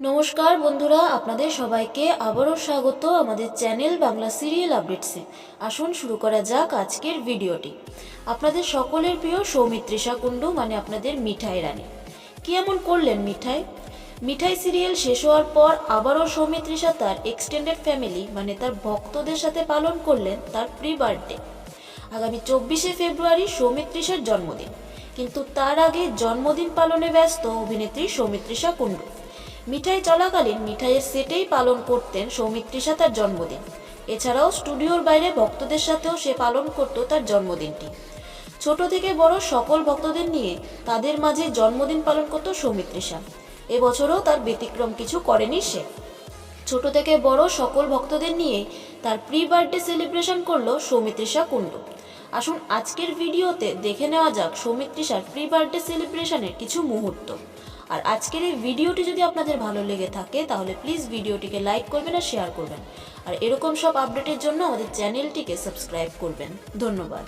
নমস্কার বন্ধুরা, আপনাদের সবাইকে আবারও স্বাগত আমাদের চ্যানেল বাংলা সিরিয়াল আপডেটসে আসুন শুরু করা যাক আজকের ভিডিওটি। আপনাদের সকলের প্রিয় সৌমিত্রিষা কুণ্ডু মানে আপনাদের মিঠাই রানী। কি এমন করলেন মিঠাই? মিঠাই সিরিয়াল শেষ হওয়ার পর আবারও সৌমিত্রিষা তার এক্সটেন্ডেড ফ্যামিলি মানে তার ভক্তদের সাথে পালন করলেন তার প্রি বার্থডে আগামী চব্বিশে ফেব্রুয়ারি সৌমিত্রিষার জন্মদিন। কিন্তু তার আগে জন্মদিন পালনে ব্যস্ত অভিনেত্রী সৌমিত্রিষা কুণ্ডু। মিঠাই চলাকালীন মিঠাইয়ের সেটেই পালন করতেন সৌমিত্রিষা তার জন্মদিন। এছাড়াও স্টুডিওর বাইরে ভক্তদের সাথেও সে পালন করত তার জন্মদিনটি। ছোট থেকে বড় সকল ভক্তদের নিয়ে তাদের মাঝে জন্মদিন পালন করত সৌমিত্রিষা এবছরও তার ব্যতিক্রম কিছু করেনি সে। ছোট থেকে বড় সকল ভক্তদের নিয়ে তার প্রি বার্থডে সেলিব্রেশন করল সৌমিত্রিষা কুণ্ডু। আসুন আজকের ভিডিওতে দেখে নেওয়া যাক সৌমিত্রিষার প্রি বার্থডে সেলিব্রেশনের কিছু মুহূর্ত। আর আজকের এই ভিডিওটি যদি আপনাদের ভালো লেগে থাকে, তাহলে প্লিজ ভিডিওটিকে লাইক করবেন আর শেয়ার করবেন। আর এরকম সব আপডেটের জন্য আমাদের চ্যানেলটিকে সাবস্ক্রাইব করবেন। ধন্যবাদ।